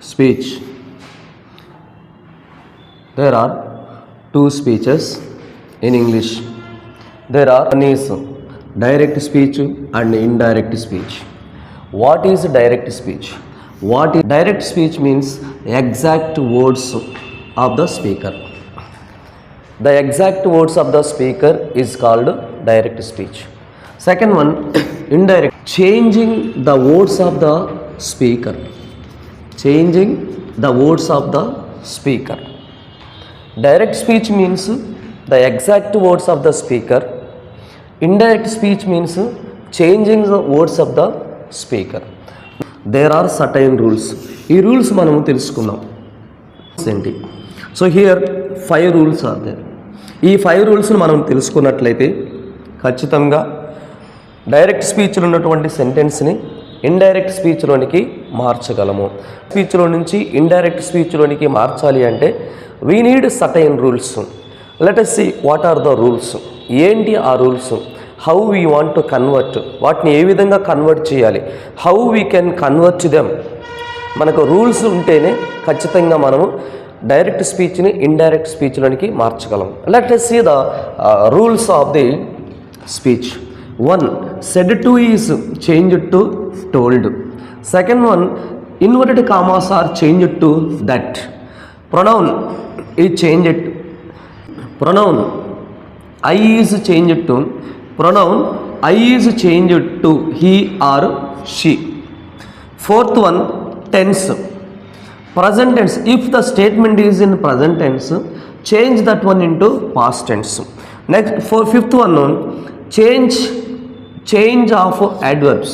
speech. There are two speeches in English. There are one is direct speech and indirect speech. What is direct speech? What is direct speech means exact words of the speaker. The exact words of the speaker is called direct speech. Second one, indirect, changing the words of the speaker. Changing the words of the speaker direct speech means the exact words of the speaker indirect speech means changing the words of the speaker there are certain rules ఈ rules మనము తెలుసుకుందాం ఏంటి so here five rules are there ఈ five రూల్స్ని మనం తెలుసుకున్నట్లయితే ఖచ్చితంగా direct స్పీచ్లో ఉన్నటువంటి సెంటెన్స్ని indirect స్పీచ్లోనికి మార్చగలము స్పీచ్లో నుంచి ఇండైరెక్ట్ స్పీచ్లోనికి మార్చాలి అంటే we need certain rules let us see what are the rules ఏంటి ఆ rules how we want to convert వాటిని ఏ విధంగా కన్వర్ట్ చేయాలి how we can convert them మనకు రూల్స్ ఉంటేనే ఖచ్చితంగా మనము డైరెక్ట్ స్పీచ్ని ఇండైరెక్ట్ స్పీచ్లోనికి మార్చగలం let us see the rules of the speech one said to is change to told second one inverted commas are change to that pronoun ఈ change pronoun I is change to pronoun I is change to he or she fourth one tense present tense if the statement is in present tense change that one into past tense next four fifth one change change of adverbs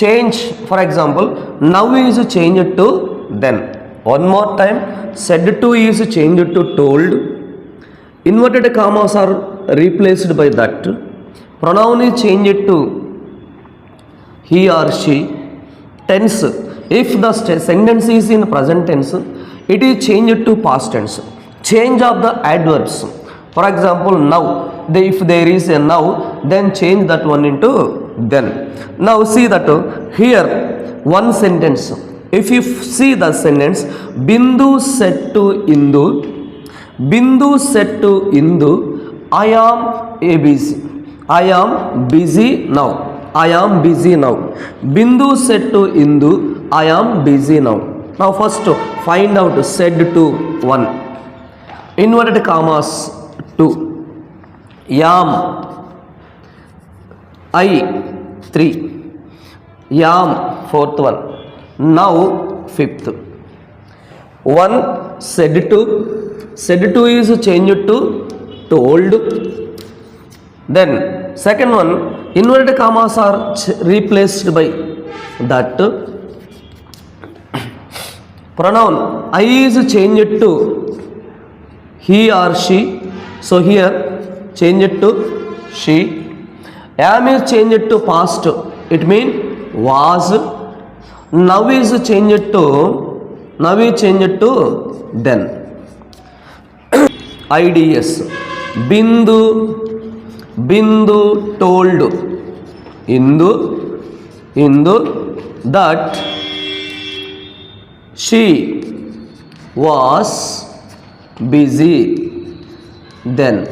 change for example now is changed to then one more time said to is changed to told inverted commas are replaced by that pronoun is changed to he or she tense if the sentence is in present tense it is changed to past tense change of the adverbs for example now the if there is a now then change that one into then now see that here one sentence if you see the sentence bindu said to indu bindu said to indu i am busy. i am busy now i am busy now bindu said to indu i am busy now now first find out said to one inverted commas 2 am I three am fourth one now fifth one said to said to is change to told then second one invert commas are replaced by that pronoun I is change to he or she so here Change it to she. Am is changed to past. It means was. Now is changed to then. Ids. Bindu told Indu that she was busy then.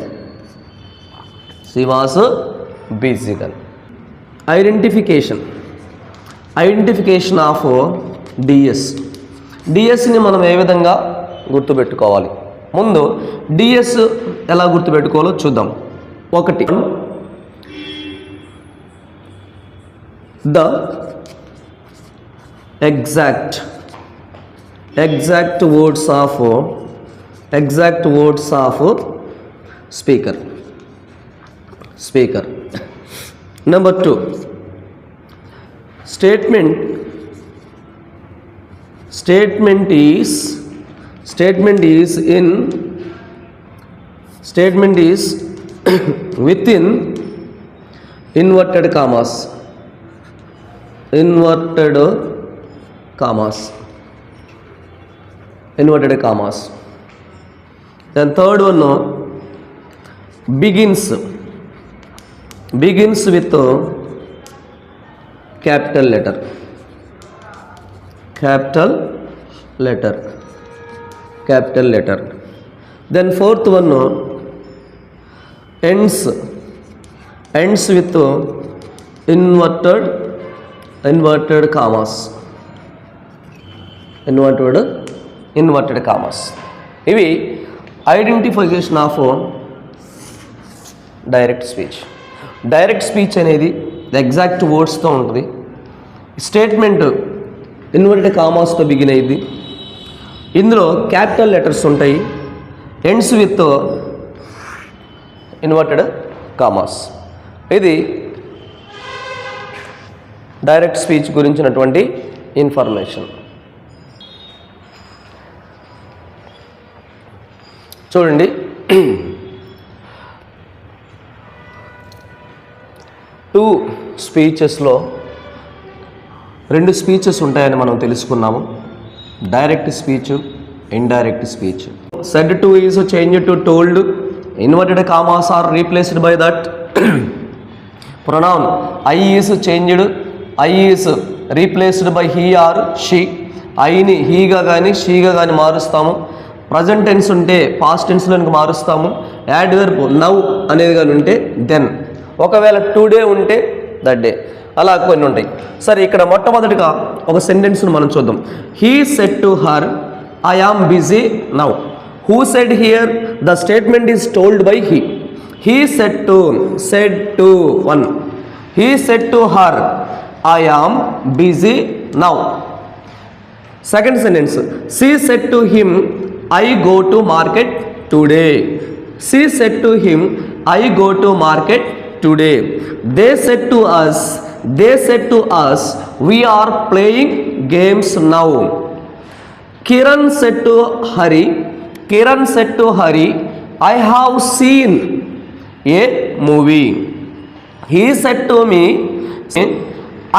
శ్రీవాస్ బీజిగన్ identification identification of DS డిఎస్ని మనం ఏ విధంగా గుర్తుపెట్టుకోవాలి ముందు DS ఎలా గుర్తుపెట్టుకోవాలో చూద్దాం ఒకటి the exact exact words of exact words of speaker speaker. Number two, statement. Statement is statement is in statement is within inverted commas inverted commas inverted commas then third one begins begins with capital letter capital letter capital letter then fourth one ends ends with inverted inverted commas inverted inverted commas ఇవి identification of direct speech direct speech అనేది exact వర్డ్స్తో ఉంటుంది statement inverted కామాస్తో begin అయింది ఇందులో capital letters ఉంటాయి ends with inverted commas ఇది direct speech గురించినటువంటి ఇన్ఫర్మేషన్ చూడండి టూ స్పీచెస్లో రెండు స్పీచెస్ ఉంటాయని మనం తెలుసుకున్నాము direct speech indirect speech said to is change to told inverted commas are replaced by that pronoun I is changed I is replaced by he or she ఐని హీగా కానీ షీగా కానీ మారుస్తాము ప్రజెంట్ టెన్స్ ఉంటే పాస్ట్ టెన్స్లో మారుస్తాము యాడ్ వెర్బ్ నవ్ అనేది కానీ ఉంటే దెన్ ఒకవేళ టుడే ఉంటే దట్ డే అలా కొన్ని ఉంటాయి సరే ఇక్కడ మొట్టమొదటిగా ఒక సెంటెన్స్ను మనం చూద్దాం he said to her I am busy now who said here the statement is told by he he said to said to one he said to her I am busy now second sentence she said to him I go to market today she said to him I go to market today they said to us they said to us we are playing games now Kiran said to Hari Kiran said to Hari I have seen a movie he said to me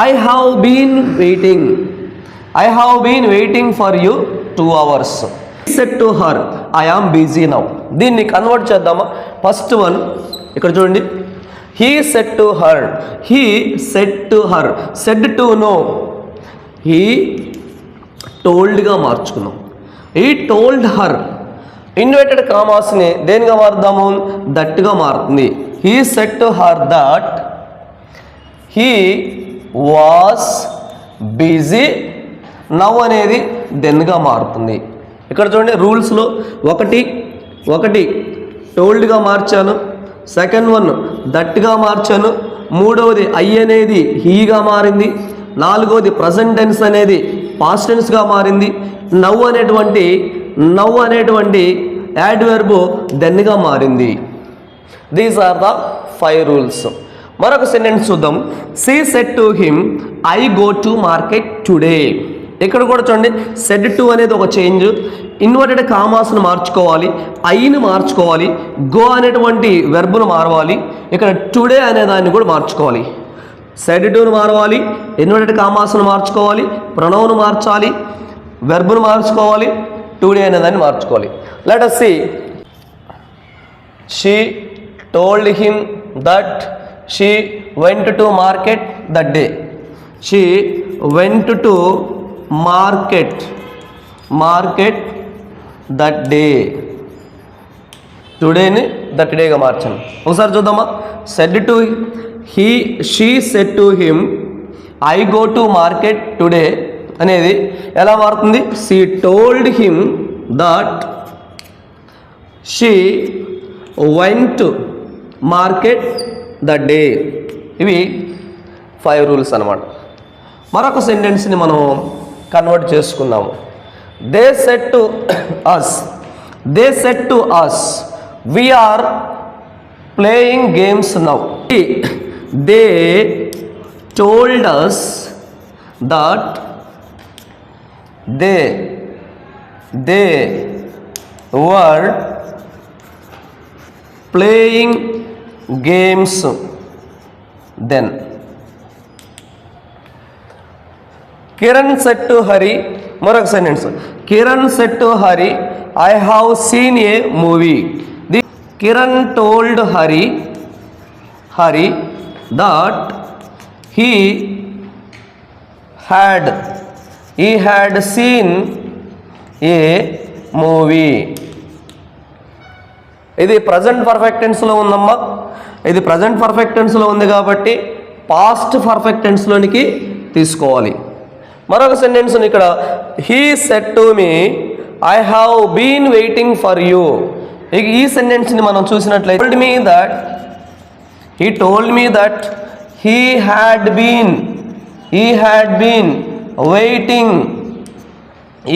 I have been waiting I have been waiting for you two hours said to her I am busy now దీన్ని convert చేద్దామా first one ఇక్కడ చూడండి he said to her he said to her said to no he టోల్డ్గా మార్చుకున్నాం ఈ told her inverted కామాస్ని దేనిగా మారుద్దాము దట్గా మారుతుంది he said to her that he was busy now అనేది దెన్గా మారుతుంది ఇక్కడ చూడండి రూల్స్లో ఒకటి ఒకటి టోల్డ్గా మార్చాను సెకండ్ వన్ దట్గా మార్చాను మూడవది ఐ అనేది హీగా మారింది నాలుగవది ప్రజెంట్ టెన్స్ అనేది పాస్ట్ టెన్స్గా మారింది నవ్ అనేటువంటి నవ్ అనేటువంటి యాడ్ వెర్బు దెన్గా మారింది these are the five rules మరొక సెంటెన్స్ చూద్దాం she said to him I go to market today ఇక్కడ కూడా చూడండి సెడ్ టూ అనేది ఒక చేంజ్ ఇన్వర్టెడ్ కామాస్ను మార్చుకోవాలి ఐని మార్చుకోవాలి గో అనేటువంటి వెర్బును మార్వాలి ఇక్కడ టుడే అనే దాన్ని కూడా మార్చుకోవాలి సెడ్ టూను మార్వాలి ఇన్వర్టెడ్ కామాస్ను మార్చుకోవాలి ప్రణవ్ను మార్చాలి వెర్బును మార్చుకోవాలి టుడే అనే దాన్ని మార్చుకోవాలి let us see she told him that she went to market that day she went to market market that day టుడేని that డేగా మార్చాను ఒకసారి చూద్దామా said to he she said to him I go to market today అనేది ఎలా మారుతుంది she told him that she went to market the day ఇవి five rules అనమాట మరొక సెంటెన్స్ని మనం కన్వర్ట్ చేసుకున్నాము they said to us they said to us we are playing games now they told us that they they were playing games then Kiran said Hari మరొక sentence Kiran said Hari I have seen a movie the Kiran told Hari Hari that he had he had seen a movie ఇది present పర్ఫెక్టెన్స్లో ఉందమ్మా ఇది present పర్ఫెక్టెన్స్లో ఉంది కాబట్టి past పర్ఫెక్టెన్స్లోనికి తీసుకోవాలి మరొక sentence ఉంది ఇక్కడ he said to me I have been waiting for you ఇక ఈ సెంటెన్స్ని మనం చూసినట్లయితే told me that he told me that he had been he had been waiting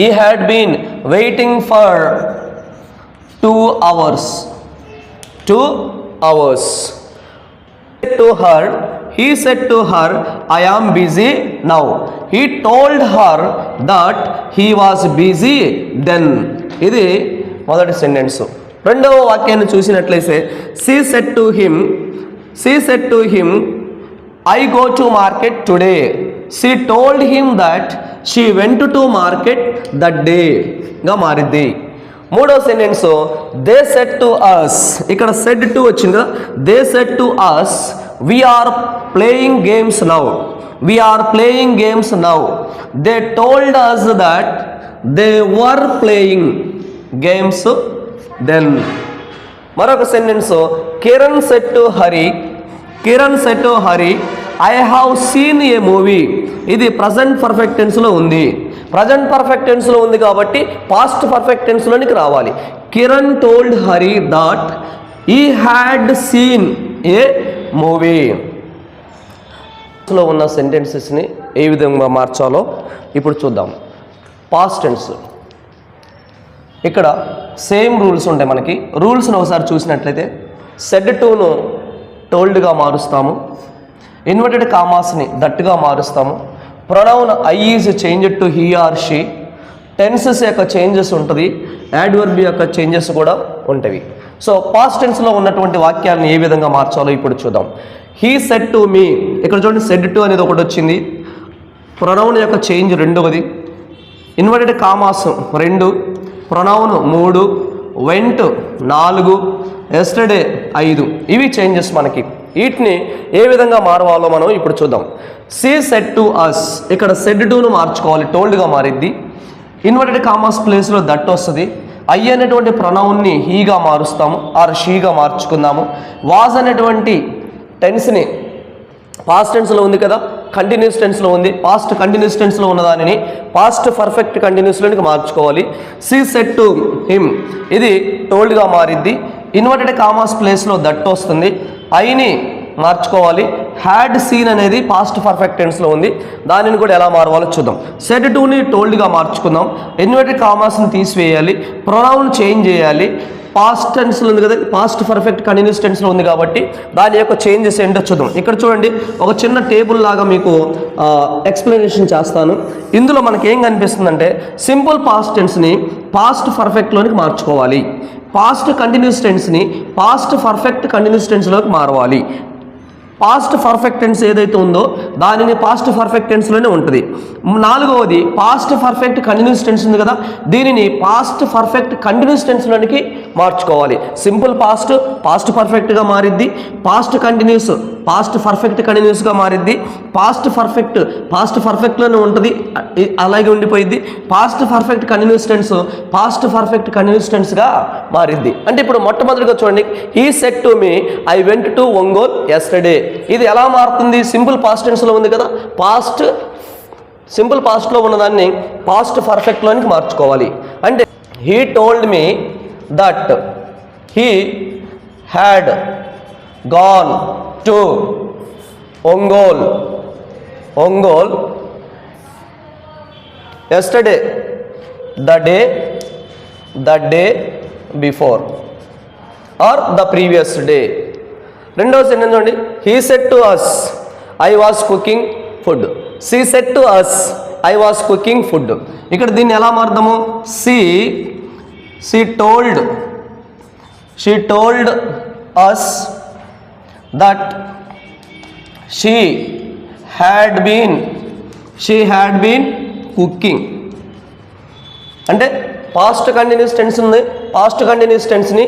he had been waiting for two hours two hours to her he said to her I am busy now he told her that he was busy then ఇది మొదటి sentence రెండవ వాక్యాన్ని చూసినట్లయితే she said to him she said to him I go to market today she told him that she went to market that డేగా మారిద్ది మూడో sentence they said to us ఇక్కడ said to వచ్చింది కదా they said to us we are playing games now we are playing games now they told us that they were playing games then మరొక sentence Kiran said to Hari Kiran said Hari I have seen a movie ఇది present perfect ఉంది present perfect ఉంది కాబట్టి past perfect రావాలి Kiran told Hari that he had seen a movie లో ఉన్న సెంటెన్సెస్ని ఏ విధంగా మార్చాలో ఇప్పుడు చూద్దాం పాస్ట్ టెన్స్ ఇక్కడ సేమ్ రూల్స్ ఉంటాయి మనకి రూల్స్ని ఒకసారి చూసినట్లయితే సెడ్ టూను టోల్డ్గా మారుస్తాము ఇన్వర్టెడ్ కామాస్ని దట్టుగా మారుస్తాము pronoun I is change to he or she tenses యొక్క చేంజెస్ ఉంటుంది యాడ్వర్బ్ యొక్క చేంజెస్ కూడా ఉంటాయి సో పాస్ట్ టెన్స్లో ఉన్నటువంటి వాక్యాలను ఏ విధంగా మార్చాలో ఇప్పుడు చూద్దాం హీ సెట్ టు మీ ఇక్కడ చూడండి సెడ్ టు అనేది ఒకటి వచ్చింది ప్రొనౌన్ యొక్క చేంజ్ రెండవది ఇన్వర్టెడ్ కామాస్ రెండు ప్రొనౌన్ మూడు వెంట్ నాలుగు ఎస్టర్డే ఐదు ఇవి చేంజెస్ మనకి వీటిని ఏ విధంగా మారవాలో మనం ఇప్పుడు చూద్దాం సి సెట్ టు అస్ ఇక్కడ సెడ్ టూను మార్చుకోవాలి టోల్డ్గా మారిద్ది ఇన్వర్టెడ్ కామాస్ ప్లేస్లో దట్ వస్తుంది ఐ అనేటువంటి ప్రణౌన్ని హీగా మారుస్తాము ఆర్ షీగా మార్చుకుందాము వాజ్ అనేటువంటి టెన్స్ని పాస్ట్ టెన్స్లో ఉంది కదా కంటిన్యూస్ టెన్స్లో ఉంది పాస్ట్ కంటిన్యూస్ టెన్స్లో ఉన్న దానిని పాస్ట్ పర్ఫెక్ట్ కంటిన్యూస్లోనికి మార్చుకోవాలి సి సెట్ టు హిమ్ ఇది టోల్డ్గా మారిద్ది ఇన్వర్టెడ్ కామాస్ ప్లేస్లో దట్ వస్తుంది ఐని మార్చుకోవాలి హ్యాడ్ సీన్ అనేది పాస్ట్ పర్ఫెక్ట్ టెన్స్లో ఉంది దానిని కూడా ఎలా మారవాలో చూద్దాం సెట్ టూని టోల్డ్గా మార్చుకుందాం ఇన్వర్టెడ్ కామాస్ని తీసివేయాలి ప్రొనౌన్ చేంజ్ చేయాలి పాస్ట్ టెన్స్లో ఉంది కదా పాస్ట్ పర్ఫెక్ట్ కంటిన్యూస్ టెన్స్లో ఉంది కాబట్టి దాని యొక్క చేంజెస్ ఏంటో చూద్దాం ఇక్కడ చూడండి ఒక చిన్న టేబుల్ లాగా మీకు ఎక్స్ప్లెనేషన్ చేస్తాను ఇందులో మనకి ఏం కనిపిస్తుందంటే సింపుల్ పాస్ట్ టెన్స్ని పాస్ట్ పర్ఫెక్ట్లోనికి మార్చుకోవాలి పాస్ట్ కంటిన్యూస్ టెన్స్ని పాస్ట్ పర్ఫెక్ట్ కంటిన్యూస్ టెన్స్లోకి మారవాలి పాస్ట్ పర్ఫెక్ట్ టెన్స్ ఏదైతే ఉందో దానిని పాస్ట్ పర్ఫెక్ట్ టెన్స్లోనే ఉంటుంది నాలుగవది పాస్ట్ పర్ఫెక్ట్ కంటిన్యూస్ టెన్స్ ఉంది కదా దీనిని పాస్ట్ పర్ఫెక్ట్ కంటిన్యూస్ టెన్స్లోనికి మార్చుకోవాలి సింపుల్ పాస్ట్ పాస్ట్ పర్ఫెక్ట్గా మారిద్ది పాస్ట్ కంటిన్యూస్ పాస్ట్ పర్ఫెక్ట్ కంటిన్యూస్గా మారిద్ది పాస్ట్ పర్ఫెక్ట్ పాస్ట్ పర్ఫెక్ట్లోనే ఉంటుంది అలాగే ఉండిపోయింది past perfect continuous tense past perfect continuous టెన్స్గా మారింది అంటే ఇప్పుడు మొట్టమొదటిగా చూడండి he said to me I went to Ongole yesterday ఇది ఎలా మారుతుంది సింపుల్ పాస్ట్ టెన్స్లో ఉంది కదా పాస్ట్ సింపుల్ పాస్ట్లో ఉన్నదాన్ని పాస్ట్ పర్ఫెక్ట్లోనికి మార్చుకోవాలి అంటే he told me that he had gone to Ongole Ongole yesterday the day the day before or the previous day రెండవ సెంటెన్స్ చూడండి he said to us I was cooking food she said to us I was cooking food ఇక్కడ దీన్ని ఎలా మార్దాము she she told she told us that she had been she had been cooking అంటే past continuous tense ఉంది past continuous టెన్స్ని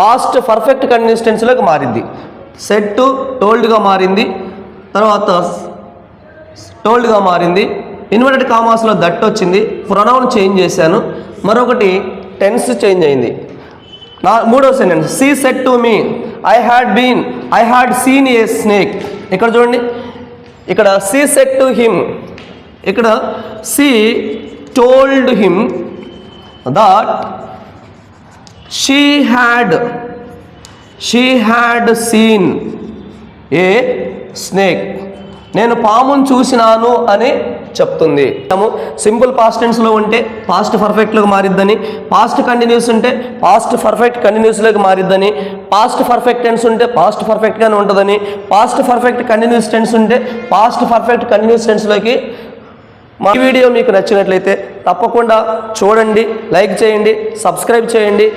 past perfect continuous టెన్స్లోకి మారింది said టోల్డ్గా మారింది తర్వాత టోల్డ్గా మారింది ఇన్వర్టెడ్ కామాస్లో దట్ వచ్చింది ప్రొనౌన్ చేంజ్ చేశాను మరొకటి టెన్స్ చేంజ్ అయింది నా మూడో sentence she said to me I had been I had seen a snake ఇక్కడ చూడండి ఇక్కడ సి సెట్ టు హిమ్ ఇక్కడ she told him that she had she had seen a snake నేను పామును చూసినాను అని చెప్తుంది మనము సింపుల్ పాస్ట్ లో ఉంటే పాస్ట్ పర్ఫెక్ట్లోకి మారిద్దని పాస్ట్ కంటిన్యూస్ ఉంటే పాస్ట్ పర్ఫెక్ట్ కంటిన్యూస్లోకి మారిద్దని పాస్ట్ పర్ఫెక్ట్ టెన్స్ ఉంటే పాస్ట్ పర్ఫెక్ట్గానే ఉంటుందని పాస్ట్ పర్ఫెక్ట్ కంటిన్యూస్ టెన్స్ ఉంటే పాస్ట్ పర్ఫెక్ట్ కంటిన్యూస్ టెన్స్లోకి మా వీడియో మీకు నచ్చినట్లయితే తప్పకుండా చూడండి లైక్ చేయండి సబ్స్క్రైబ్ చేయండి